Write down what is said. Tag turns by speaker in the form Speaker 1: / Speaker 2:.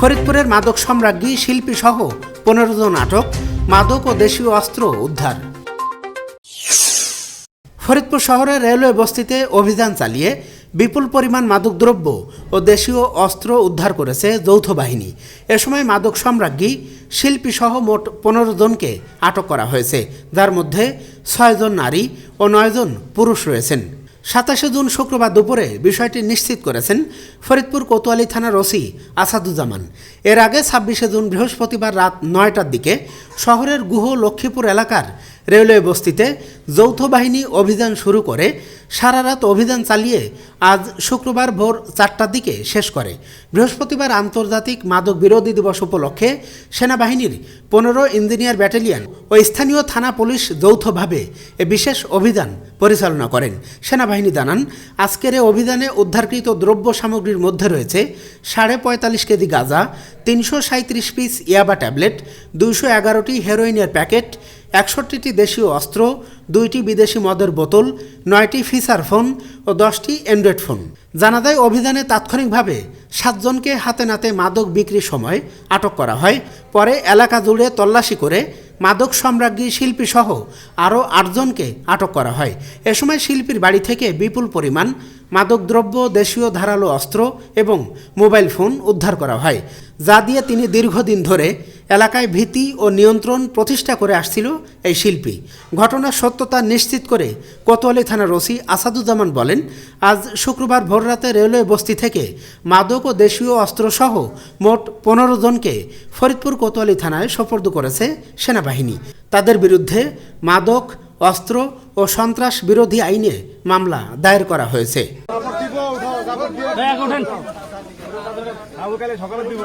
Speaker 1: ফরিদপুরের মাদক সম্রাজ্ঞী, শিল্পী সহ পনেরো জন আটক, মাদক ও দেশীয় অস্ত্র উদ্ধার। ফরিদপুর শহরের রেলওয়ে বস্তিতে অভিযান চালিয়ে বিপুল পরিমাণ মাদকদ্রব্য ও দেশীয় অস্ত্র উদ্ধার করেছে যৌথ বাহিনী। এ সময় মাদক সম্রাজ্ঞী, শিল্পী সহ মোট পনেরো জনকে আটক করা হয়েছে, যার মধ্যে ছয়জন নারী ও নয়জন পুরুষ রয়েছেন। সাতাশে জুন শুক্রবার দুপুরে বিষয়টি নিশ্চিত করেছেন ফরিদপুর কোতোয়ালি থানার ওসি আসাদুজ্জামান। এর আগে ছাব্বিশে জুন বৃহস্পতিবার রাত নয়টার দিকে শহরের গুহ লক্ষ্মীপুর এলাকার রেলওয়ে বস্তিতে যৌথ বাহিনী অভিযান শুরু করে, সারা রাত অভিযান চালিয়ে আজ শুক্রবার ভোর চারটার দিকে শেষ করে। বৃহস্পতিবার আন্তর্জাতিক মাদক বিরোধী দিবস উপলক্ষে সেনাবাহিনীর পনেরো ইঞ্জিনিয়ার ব্যাটালিয়ন ও স্থানীয় থানা পুলিশ যৌথভাবে এ বিশেষ অভিযান পরিচালনা করেন। সেনাবাহিনী জানান, আজকের এ অভিযানে উদ্ধারকৃত দ্রব্য সামগ্রীর মধ্যে রয়েছে সাড়ে পঁয়তাল্লিশ কেজি গাঁজা, তিনশো সাঁত্রিশ পিস ইয়াবা ট্যাবলেট, দুইশো এগারোটি হেরোইনের প্যাকেট একষট্টিটি দেশীয় অস্ত্র, দুইটি বিদেশি মদের বোতল, নয়টি ফিচার ফোন ও দশটি অ্যান্ড্রয়েড ফোন। জানা যায়, অভিযানে তাৎক্ষণিকভাবে সাতজনকে হাতে নাতে মাদক বিক্রির সময় আটক করা হয়। পরে এলাকা জুড়ে তল্লাশি করে মাদক সম্রাজ্ঞী শিল্পী সহ আরও আটজনকে আটক করা হয়। এ সময় শিল্পীর বাড়ি থেকে বিপুল পরিমাণ মাদকদ্রব্য দেশীয় ধারালো অস্ত্র এবং মোবাইল ফোন উদ্ধার করা হয়, যা দিয়ে তিনি দীর্ঘদিন ধরে এলাকায় ভীতি ও নিয়ন্ত্রণ প্রতিষ্ঠা করে আসছিল এই শিল্পী। ঘটনার সত্যতা নিশ্চিত করে কোতোয়ালি থানার ওসি আসাদুজ্জামান বলেন, আজ শুক্রবার ভোররাতে রেলওয়ে বস্তি থেকে মাদক ও দেশীয় অস্ত্রসহ মোট পনেরো জনকে ফরিদপুর কোতোয়ালি থানায় সোপর্দ করেছে সেনাবাহিনী। তাদের বিরুদ্ধে মাদক, অস্ত্র ও সন্ত্রাস বিরোধী আইনে মামলা দায়ের করা হয়েছে।
Speaker 2: দিব